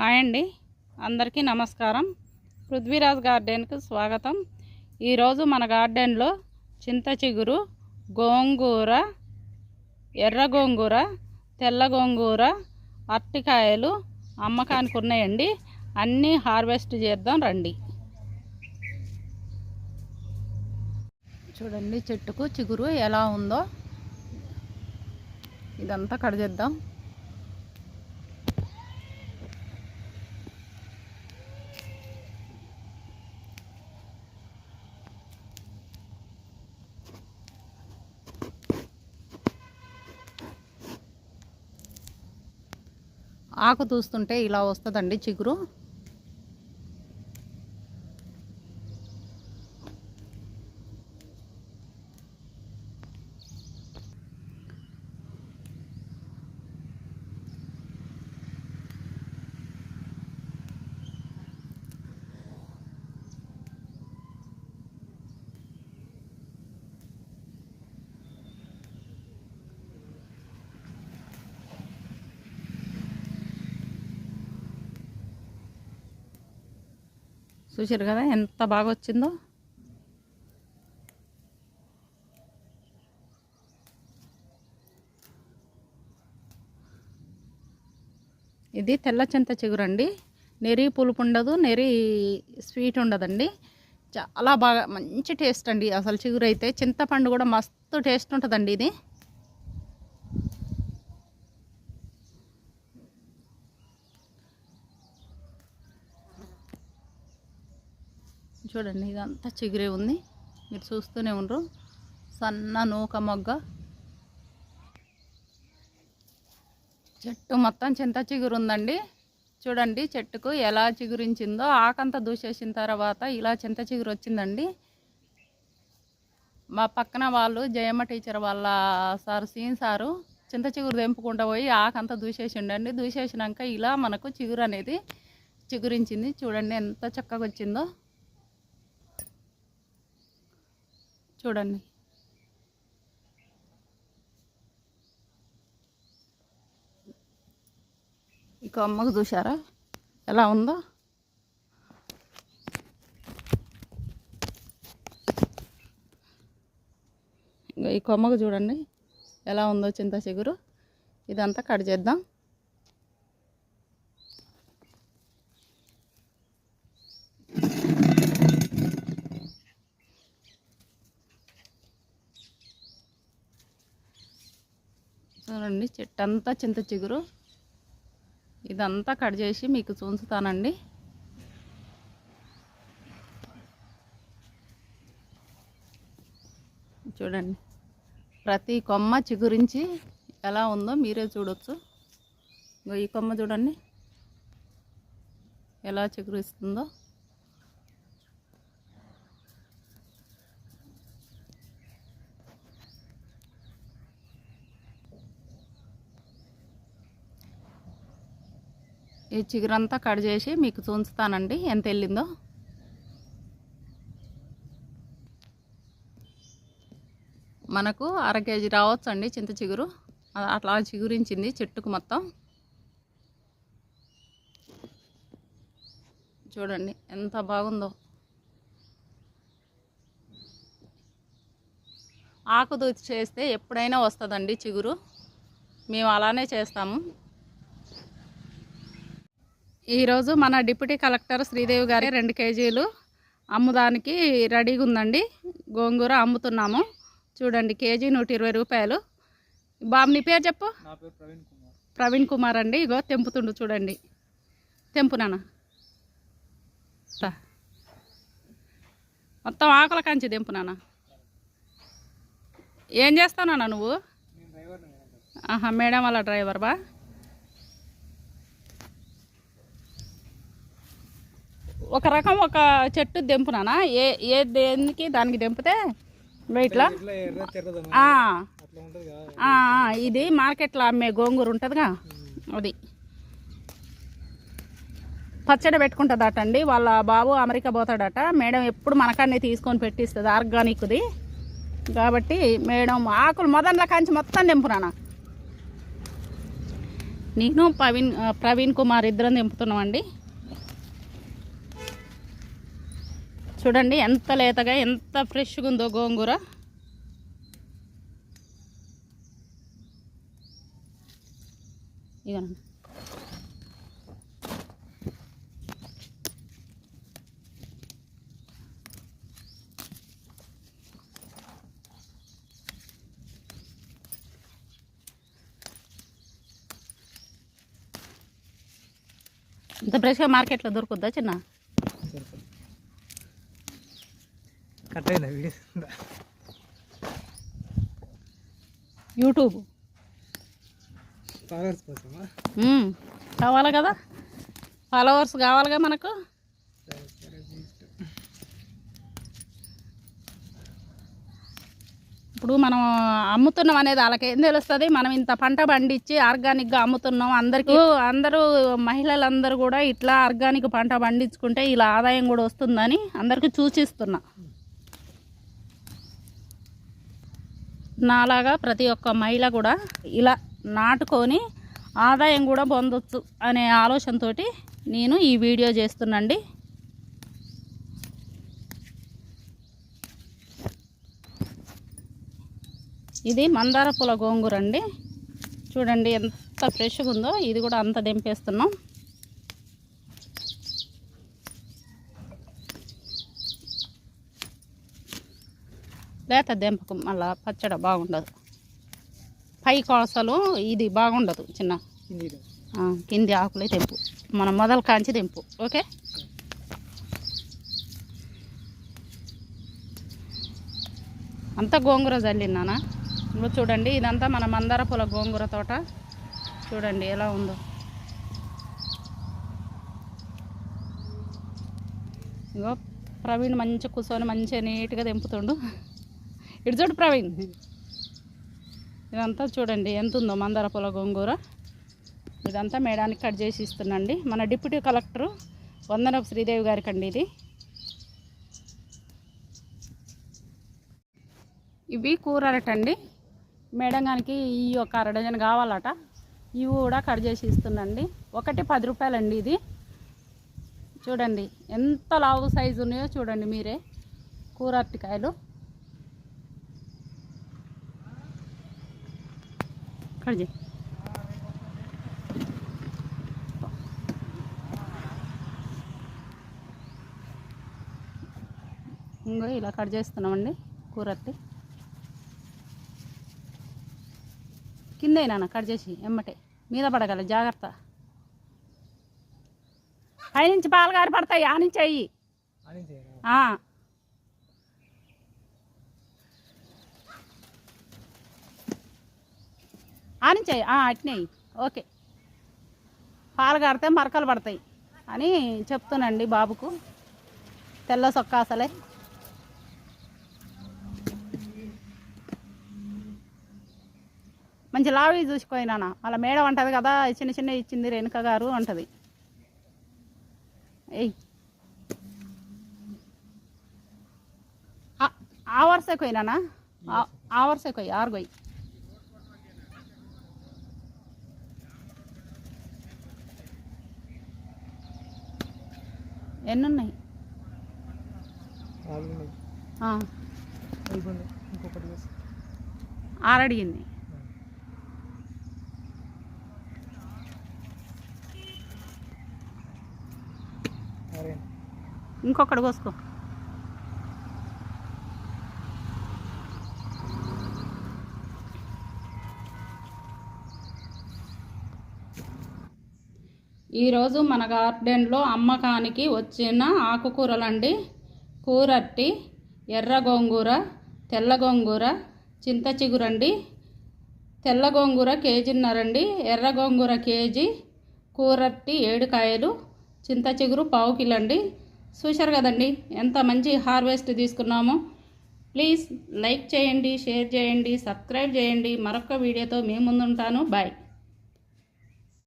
Hi అండి. అందరికీ నమస్కారం. పృథ్వీరాజ్ గార్డెన్కు స్వాగతం. ఈరోజు మన గార్డెన్లో చింత చిగురు గోంగూర ఎర్ర గోంగూర తెల్ల గోంగూర అరటికాయలు అమ్మకానికి ఉన్నాయండి. అన్నీ హార్వెస్ట్ చేద్దాం రండి. చూడండి చెట్టుకు చిగురు ఎలా ఉందో. ఇదంతా కడిచేద్దాం ఆకు చూస్తుంటే ఇలా వస్తుందండి చిగురు. చూసారు కదా ఎంత బాగా వచ్చిందో ఇది తెల్ల చింత చిగురండి. నెరి పులుపు ఉండదు నెరి స్వీట్ ఉండదండి. చాలా బాగా మంచి టేస్ట్ అండి. అసలు చిగురు అయితే చింతపండు కూడా మస్తు టేస్ట్ ఉంటుందండి ఇది. చూడండి ఇదంతా చిగురే ఉంది. మీరు చూస్తూనే ఉండరు. సన్న నూక మొగ్గ. చెట్టు మొత్తం చింత చిగురు ఉందండి. చూడండి చెట్టుకు ఎలా చిగురించిందో ఆకంతా దూసేసిన తర్వాత ఇలా చింత చిగురు వచ్చిందండి. మా పక్కన వాళ్ళు జయమ్మ టీచర్ వాళ్ళ సార్ సీన్ సారు చింత చిగురు తెంపుకుంటూ పోయి ఆకంతా దూసేసిండండి. దూసేసినాక ఇలా మనకు చిగురు అనేది చిగురించింది. చూడండి ఎంత చక్కగా వచ్చిందో. చూడండి. ఈ కొమ్మకు చూసారా ఎలా ఉందో? ఇంకా ఈ కొమ్మకు చూడండి. ఎలా ఉందో చింత చిగురు. ఇదంతా కట్ చేద్దాం. చూడండి చెట్టు అంతా చింత చిగురు. ఇదంతా కట్ చేసి మీకు చూంచుతానండి. చూడండి ప్రతి కొమ్మ చిగురించి ఎలా ఉందో మీరే చూడొచ్చు. ఈ కొమ్మ చూడండి ఎలా చిగురిస్తుందో. ఈ చిగురంతా కట్ చేసి మీకు చూంచుతానండి. ఎంత వెళ్ళిందో. మనకు అర కేజీ రావచ్చు అండి చింత చిగురు. అట్లా చిగురించింది చెట్టుకు మొత్తం. చూడండి ఎంత బాగుందో. ఆకు దూచి చేస్తే ఎప్పుడైనా వస్తుందండి చిగురు. మేము అలానే చేస్తాము. ఈరోజు మన డిప్యూటీ కలెక్టర్ శ్రీదేవి గారి రెండు కేజీలు అమ్ముదానికి రెడీగా ఉందండి. గోంగూర అమ్ముతున్నాము. చూడండి కేజీ నూట ఇరవై రూపాయలు. బాబు నీ పేరు చెప్పు? ప్రవీణ్ కుమార్. అండి. ఇగో తెంపుతుండు చూడండి. తెంపు నాన్న. తా. మొత్తం ఆకుల కంచి తెంపు నాన్న. ఏం చేస్తావు నాన్న నువ్వు? ఆహా మేడం వాళ్ళ డ్రైవర్ బా? ఒక రకం ఒక చెట్టు దెంపునానా? ఏ ఏ దేనికి దానికి దెంపితే ఇట్లా ఇది మార్కెట్లో అమ్మే గోంగూర ఉంటుందిగా అది. పచ్చడి పెట్టుకుంటుందట అండి వాళ్ళ బాబు అమెరికా పోతాడట మేడం ఎప్పుడు మనకాన్ని తీసుకొని పెట్టిస్తుంది ఆర్గానిక్ది. కాబట్టి మేడం ఆకులు మొదట్లో కాంచి మొత్తం దింపునానా. నేను ప్రవీణ్ ప్రవీణ్ కుమార్ ఇద్దరం దింపుతున్నామండి. చూడండి ఎంత లేతగా ఎంత ఫ్రెష్గా ఉందో గోంగూర. ఇగోనండి. ఇంత ఫ్రెష్గా మార్కెట్లో దొరుకుద్దా చిన్న? కట్ అయిందా వీడియో యూట్యూబ్. ఫాలోవర్స్ కోసమా. కావాలి కదా? ఫాలోవర్స్ కావాలిగా మనకు. ఇప్పుడు మనం అమ్ముతున్నాం అనేది వాళ్ళకి ఏం తెలుస్తుంది? మనం ఇంత పంట పండించి ఆర్గానిక్గా అమ్ముతున్నాం. అందరికీ అందరూ మహిళలందరూ కూడా ఇట్లా ఆర్గానిక్ పంట పండించుకుంటే ఇలా ఆదాయం కూడా వస్తుందని అందరికీ సూచిస్తున్నా. నాలాగా ప్రతి ఒక్క మహిళ కూడా ఇలా నాటుకొని ఆదాయం కూడా పొందొచ్చు అనే ఆలోచనతో నేను ఈ వీడియో చేస్తున్నాండి. ఇది మందార పూల గోంగూర అండి చూడండి ఎంత ఫ్రెష్గా ఉందో ఇది కూడా అంత దింపేస్తున్నాం. లేత దెంపకం మళ్ళా పచ్చడి బాగుండదు. పై కోసలు ఇది బాగుండదు చిన్న. కింది ఆకులే తెంపు మనం మొదలు కాంచి తెంపు ఓకే? అంతా గోంగూర చల్లినానా ఇప్పుడు చూడండి ఇదంతా మన మందార పూల గోంగూర తోట. చూడండి ఎలా ఉందో. ఇగో ప్రవీణ్ మంచిగా కూర్చొని మంచిగా నీట్గా తెంపుతుండు ఇటు చూడు ప్రవీణ్. ఇదంతా చూడండి ఎంత ఉందో మందార పొల గోంగూర. ఇదంతా మేడానికి కట్ చేసి ఇస్తున్నాండి. మన డిప్యూటీ కలెక్టరు వందనపు శ్రీదేవి గారికి అండి ఇది. ఇవి కూరలటండి. మేడం గారికి ఈ ఒక అర డజన్ కావాలట. ఇవి కూడా కట్ చేసి ఇస్తున్నాండి. ఒకటి పది రూపాయలండి ఇది. చూడండి ఎంత లావు సైజు ఉన్నాయో చూడండి మీరే. కూర అరటికాయలు చేయి ఇంకో ఇలా కట్ చేస్తున్నామండి కూరట్టి కింద కట్ చేసి ఎమ్మటే. మీద పడగల జాగ్రత్త. పైనుంచి పాలు గారి పడతాయి ఆ నుంచి అయ్యి అని చేయరా అట్నే ఓకే. పాలు గారితే మరకలు పడతాయి అని చెప్తున్నాండి బాబుకు. తెల్ల సొక్క అసలే. మంచి లావి చూసిపోయినా వాళ్ళ మేడం అంటుంది కదా చిన్న చిన్న ఇచ్చింది రేణుక గారు అంటుంది. ఏయ్. ఆ- ఆ వరుస ఆ వరుస కొయ్యి ఆరు ఎన్ని ఉన్నాయి. ఆరు అడిగింది ఇంకొకటి కోసుకో. ఈరోజు మన గార్డెన్లో అమ్మకానికి వచ్చిన ఆకుకూరలండి. కూరట్టి ఎర్ర గోంగూర తెల్ల గోంగూర చింత చిగురండి. తెల్ల గోంగూర కేజీన్నరండి. ఎర్ర గోంగూర కేజీ కూరట్టి ఏడు కాయలు చింత చిగురు పావు కిలండి. చూశారు కదండి ఎంత మంచి హార్వెస్ట్ తీసుకున్నామో. ప్లీజ్ లైక్ చేయండి షేర్ చేయండి సబ్స్క్రైబ్ చేయండి. మరొక వీడియోతో మేము ముందుంటాను. బాయ్.